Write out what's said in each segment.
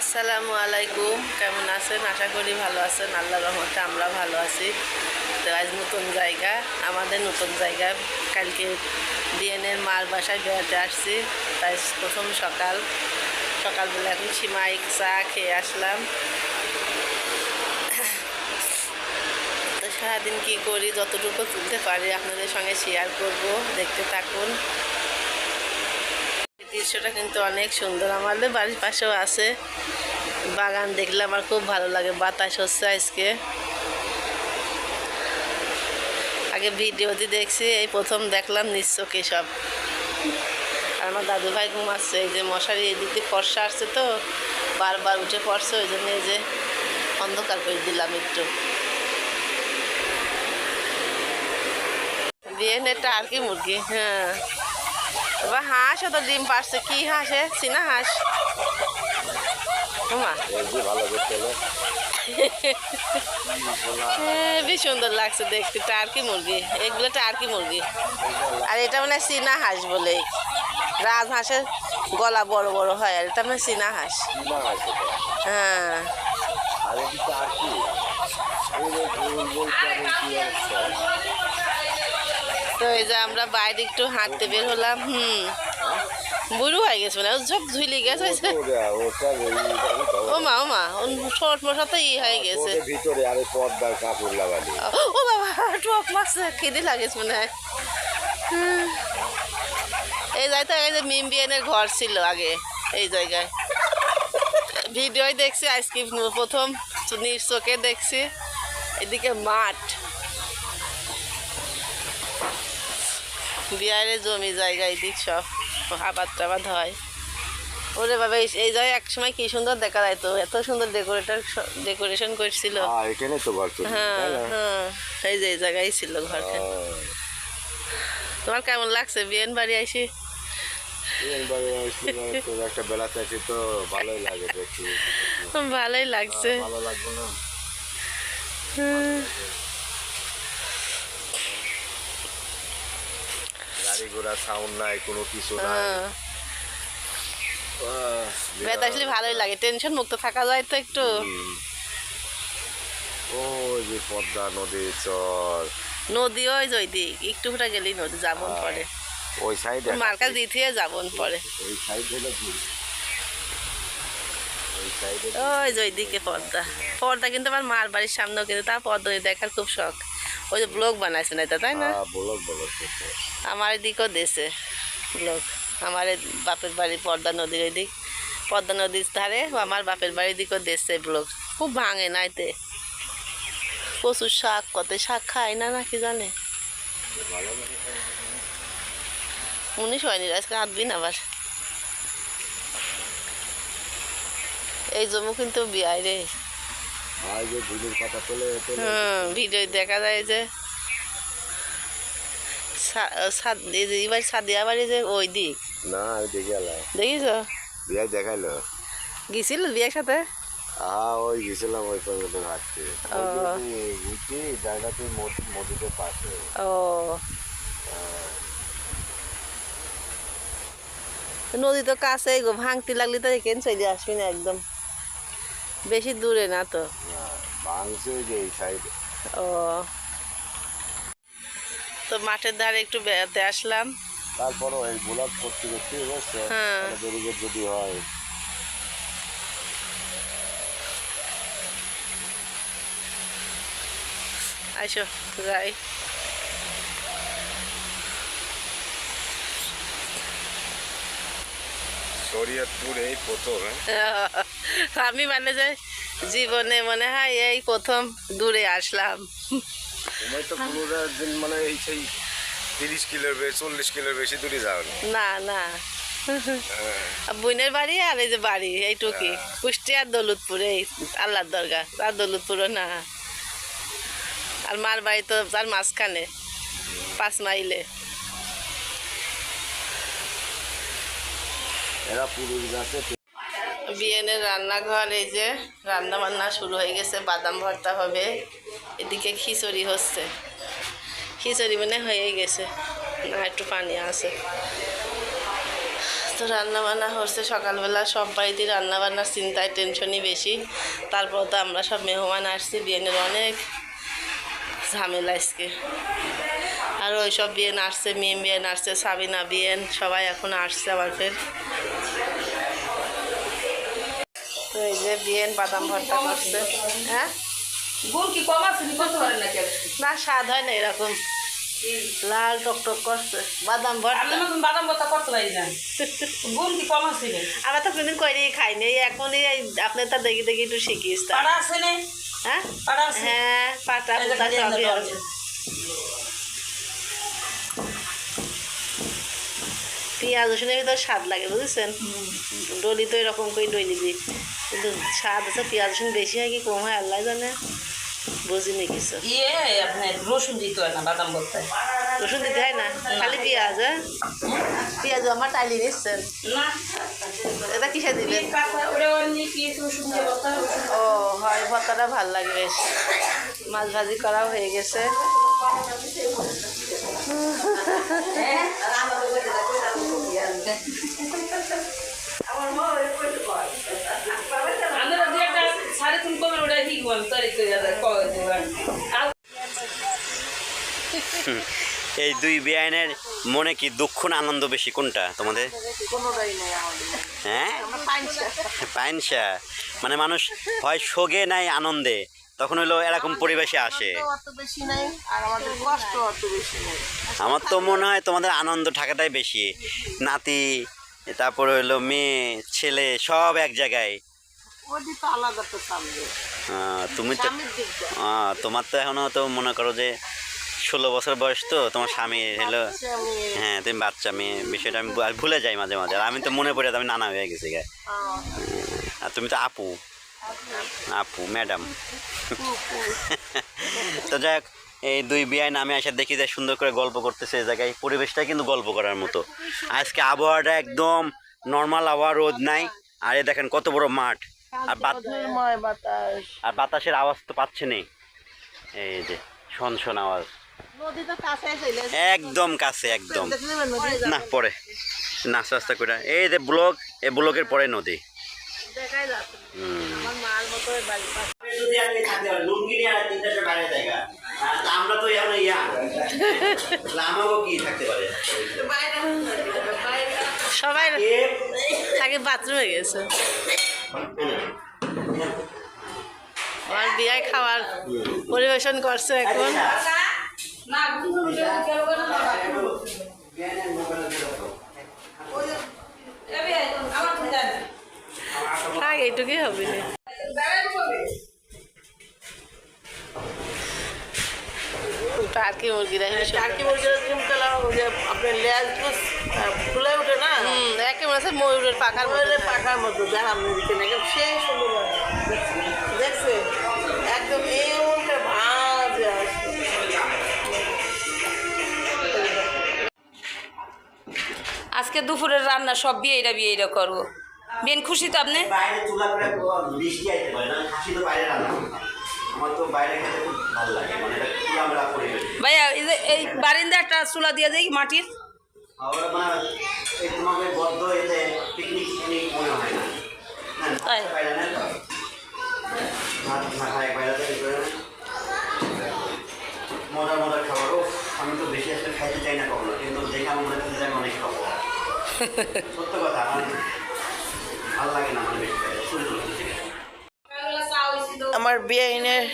আসসালামু আলাইকুম। কেমন আছেন? আশা করি ভালো আছেন। আল্লাহ রহমতে আমরা ভালো আছি। তো আজ নতুন জায়গা, আমাদের নতুন জায়গা। কালকে ডিএনএর মার বাসায় বেড়াতে আসছি। তাই প্রথম সকাল। সকালবেলা এখন সিমাই চা খেয়ে আসলাম। তো সারাদিন কী করি, যতটুকু তুলতে পারি আপনাদের সঙ্গে শেয়ার করব। দেখতে থাকুন। দৃশ্যটা কিন্তু অনেক সুন্দর। আমাদের বাড়ির পাশেও আছে। বাগান দেখলে আমার খুব ভালো লাগে বাতাস হচ্ছে আজকে। আগে ভিডিওতে দেখছি, এই প্রথম দেখলাম নিশ্চকে সব। আর আমার দাদু ভাই ঘুমাচ্ছে, এই যে মশারি এদিক দিয়ে ফর্সা আসছে তো, বারবার উঠে পড়ছে, ওই জন্য এই যে অন্ধকার করে দিলাম একটু। দিয়ে একটা আর কি মুরগি? হ্যাঁ। এবার হাঁস তো ডিম পারছে, কি হাঁসে চীনা হাঁস। ওমা যে ভালো দেখতে হলো হেবি সুন্দর লাগছে দেখতে, টার্কি মুরগি। এগুলো টার্কি মুরগি। আর এটা মানে চীনা হাঁস বলে। রাজহাঁসের গলা বড় বড় হয়, আর এটা মানে চীনা হাঁস। হ্যাঁ। আর এদিকে আর কি এই যে ভুল বলতে আমি কি অবস্থা তো এই যে আমরা বাইরে একটু হাঁটতে বের হলাম হুম। বুড়ো হয়ে গেছে মানে সব ধুইলে গেছে। ও মা ও মা ছোট মশা তো ই হয়ে গেছে। ভিতরে আরে পর্দার কাপড় লাগালি। ও বাবা টক মারছে খিদে লাগেছে মনে হয়। এই যাইতে এই যে মিম বিয়ানের ঘর ছিল আগে এই জায়গায়। ভিডিওই দেখছি আজকে প্রথম চোখে দেখছি। এদিকে মাঠ। বিয়ারে জমি জায়গা এদিক সব আবাদ টাবাদ হয়। ওরে বাবা এই জায়গায় এক সময় কি সুন্দর দেখা যায় তো এত সুন্দর ডেকোরেটর ডেকোরেশন করছিল। হ্যাঁ এখানে তো ঘর হ্যাঁ হ্যাঁ এই যে এই জায়গায় ছিল ঘরটা। তোমার কেমন লাগছে? বিয়েন বাড়ি আইসি? তোর একটা বেলাতে আছি তো ভালোই লাগে দেখি ভালোই লাগছে। ভালো লাগবে না? গাড়ি ঘোড়া সাউন্ড নাই কোনো কিছু নাই। হ্যাঁ। বেত আসলে ভালোই লাগে টেনশন মুক্ত থাকা যায় তো একটু। ওই যে পদ্মা নদী চর। নদী ওই যে ওই একটু ফুটা গেলেই নদী যাবন পড়ে ওই সাইডে মার্কাজ দিতে যাবন পড়ে ওই সাইড হলো ওই সাইডে যে ওই দিকে পর্দা পর্দা কিন্তু আমার মার বাড়ির সামনেও কিন্তু তার পর্দা ওই দেখার খুব শখ। ওই যে ব্লগ বানাইছে না তাই না? বলো বলো আমার এদিকেও দেশে ব্লগ আমার বাপের বাড়ি পর্দা নদীর এদিক। পদ্মা নদীর ধারে আমার বাপের বাড়ির দিকেও দেশে ব্লগ খুব ভাঙে নাইতে। প্রচুর শাক কত শাক খায় না নাকি জানে? উনিশ হয়নি আজকে আঁটবিন আবার? এই জমি কিন্তু বিয়ায় রে। আর যে ধুলির পাতা তোলে তোলে। ভিডিও দেখা যায় যে সাদ- এবার সাদিয়া বাড়ি যে ওই দিক। না আমি দেখে এলাম দেখিস? বিয়ে দেখাইলো। গেছিল বিয়ের সাথে? হ্যাঁ ওই গেছিলাম ওই পর্যন্ত ঘাটতে। ঘুরছি জায়গাতে মসজিদের পাশে। ও। নদী তো কাছে ভাঙতি লাগলে তো এখানে চলে আসবি না একদম। বেশি দূরে না তো? ভাঙছে যে এই সাইডে ও। তো মাঠের ধারে একটু বেড়াতে আসলাম। তারপরও এই গোলাপ করতে করতে বুঝছে হ্যাঁ। যদি হয়। আসো যাই। শরীয়তপুর এই প্রথম হ্যাঁ? আমি মানে যে জীবনে মনে হয় এই প্রথম দূরে আসলাম। তো দিন মানে এই সেই তিরিশ কিলোর বেশি চল্লিশ কিলোর বেশি দূরে যাও না না। বোনের বাড়ি আর এই যে বাড়ি এইটুকি কুষ্টিয়ার দৌলতপুর এই আল্লাহর দরগা আর দৌলতপুরও না। আর মার বাড়ি তো তার মাঝখানে পাঁচ মাইলে। এরা পুরুষ গাছে বিয়েনের রান্নাঘর, এই যে রান্না বান্না শুরু হয়ে গেছে, বাদাম ভর্তা হবে, এদিকে খিচুড়ি হচ্ছে। খিচুড়ি মানে হয়ে গেছে, না, একটু পানি আছে। তো রান্না বান্না হচ্ছে সকালবেলা সব বাড়িতে রান্না বান্নার চিন্তায় টেনশনই বেশি। তারপর তো আমরা সব মেহমান আসছি, বিয়েনের অনেক ঝামেলা আজকে। আর ওই সব বিয়েন আসছে, মিম বিয়ে আসছে, সাবিনা বিয়েন, সবাই এখন আসছে আবার ফের। তো এই যে বিয়েন বাদাম ভর্তা করছে। হ্যাঁ? নি স্বাদ হয় না এরকম। লাল টকটক করছে। বাদাম ভর্তা। বাদাম ভর্তা করতে পারি না। গুণ কি কম আছে? আমরা তো কোনদিন করি খাইনি এই এখনই আপনি তো দেখি দেখি একটু শিখিস তা পাড়া আছে নে? হ্যাঁ? পাড়া হ্যাঁ পাটা এই যে পুতা খালি সবই এনে আছে পেঁয়াজ রসুনের ভিতরে স্বাদ লাগে বুঝেছেন? ডলি তো এরকম করে ডলি দিই। কিন্তু স্বাদ আছে পেঁয়াজ রসুন বেশি হয় কি কম হয় আল্লাহ জানে। বুঝিনি কিছু। ইয়ে আপনার রসুন দিতে হয় না বাদাম ভর্তায়? রসুন দিতে হয় না? খালি পেঁয়াজ হ্যাঁ? পেঁয়াজ আমার টাইলি নিচ্ছেন এটা কিসে দিবেন রসুন ও হয় ভর্তাটা ভালো লাগে বেশ। মাছ ভাজি করাও হয়ে গেছে। এই দুই বেআইনের মনে কি দুঃখ না আনন্দ বেশি কোনটা তোমাদের? কোনোটাই নেই আমাদের। হ্যাঁ? পাইনসা মানে মানুষ হয় শোকে নাই আনন্দে। তখন হলো এরকম পরিবেশে আসে। অত বেশি নাই আর আমাদের কষ্ট অত বেশি নেই। আমার তো মনে হয় তোমাদের আনন্দ থাকাটাই বেশি। নাতি তারপরে হলো মেয়ে ছেলে সব এক জায়গায়। তুমি তো তোমার তো এখনও তো মনে করো যে ষোলো বছর বয়স তো তোমার স্বামী হলো হ্যাঁ তুমি বাচ্চা মেয়ে বিষয়টা আমি ভুলে যাই মাঝে মাঝে। আর আমি তো মনে পড়ে আমি নানা হয়ে গেছি গা। আহ, আর তুমি তো আপু। আপু ম্যাডাম তো যাই হোক, এই দুই বিয়ায় নামে এসে দেখি যে সুন্দর করে গল্প করতেছে এই জায়গায়। পরিবেশটা কিন্তু গল্প করার মতো। আজকে আবহাওয়াটা একদম নর্মাল আবহাওয়া রোদ নাই। আর এ দেখেন কত বড় মাঠ। আর বাতাস। আর বাতাসের আওয়াজ তো পাচ্ছে নেই। এই যে শন শন আওয়াজ একদম কাছে একদম। না পরে। নাস্তা আস্তা করে এই যে ব্লক এই ব্লকের পরে নদী দেখাই যাচ্ছে না। হুম আমার তো এখন ইয়া। আমাকেও কি থাকতে পারে? সবাই এ, আগে বাথরুমে গেছে। আমার বিয়ায় খাবার পরিবেশন করছে এখন না গুণ কেন কেন আমার তো জানি থাক এইটুকুই হবে না টার্কি মুরগিরা টার্কি মুরগির ডিম খেলাম যে আপনার লেজ ফুলে ওঠে না? হুম একেবারে আছে ময়ূরের পাখার পাখার মতো একদম সেই সুন্দর। দেখছে? একদম এই উল্টে ভাজে আজকে দুপুরের রান্না সব বিয়েরা বিয়েরা করব। বেন খুশি তো আপনি? বাইরে চুলা করে বৃষ্টি আইতে পারে না খাসি তো বাইরে রান্না আমার তো বাইরে খেতে খুব ভালো লাগে মানে এটা খোলামেলা পরিবেশ। ভাইয়া এই যে এই বারিন্দা একটা চুলা দিয়ে দেই মাটির? আবার মানে এই তোমাকে বদ্ধ এতে পিকনিক টিকনিক মনে হয় না। না, তাই? বাইরে না? তো? ভাত খায় বাইরে করে? মজার মজার খাবার। ও আমি তো বেশি আসলে খাইতে চাই না কখনো কিন্তু দেখে আমার মনে হচ্ছে যে আমি অনেক খাব। সত্য কথা আমার ভালো লাগে না মানে। আমার বিয়েনের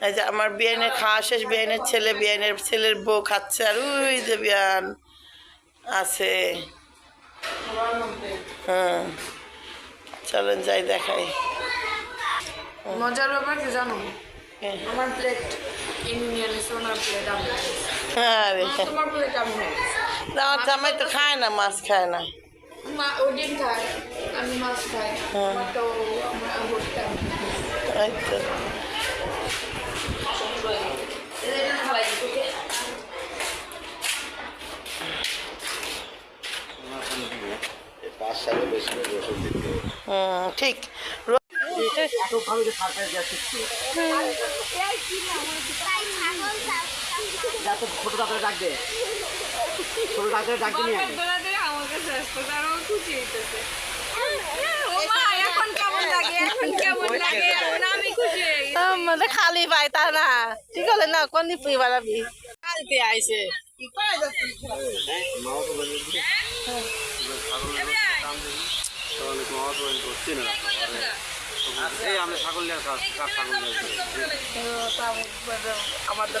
এই যে আমার বিয়েনের খাওয়া শেষ বিয়েনের ছেলে বিয়েনের ছেলের বউ খাচ্ছে আর ওই যে বিয়ান আছে হ্যাঁ চলেন যাই দেখাই মজার ব্যাপার কি জানো। আমার প্লেট ইনি নিয়ে নিছে ওনার প্লেট আমি হ্যাঁ। আমার জামাই তো খায় না মাছ খায় না মা ও ডিম খায় আমি মাছ খাই হ্যাঁ। ও আমার ভর্তা তো হুম ঠিক। ছোট ডাক্তার ডাক দে ছোট ডাক্তার ডাক দিনি কাছে আসতেছে আর ও খুশি হইতেছে খালি পাই তা না। ঠিক আছে না কোন পুই বাড়াবি আইছে। নিয়ে আমাদের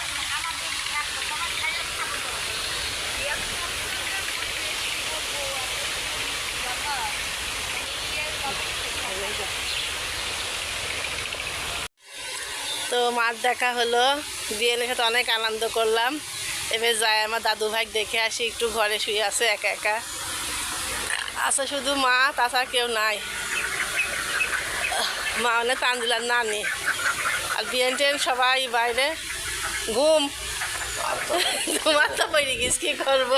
তো মাঠ দেখা হলো। বিয়ের সাথে অনেক আনন্দ করলাম। এবার যাই, আমার দাদু ভাই দেখে আসি, একটু ঘরে শুয়ে আছে একা একা। আছে শুধু মা, তাছাড়া কেউ নাই। মা মানে তানজিলার নানি। আর বিয়েন টেন সবাই বাইরে। ঘুম। তোমার তো পড়ে গেছি, কী করব?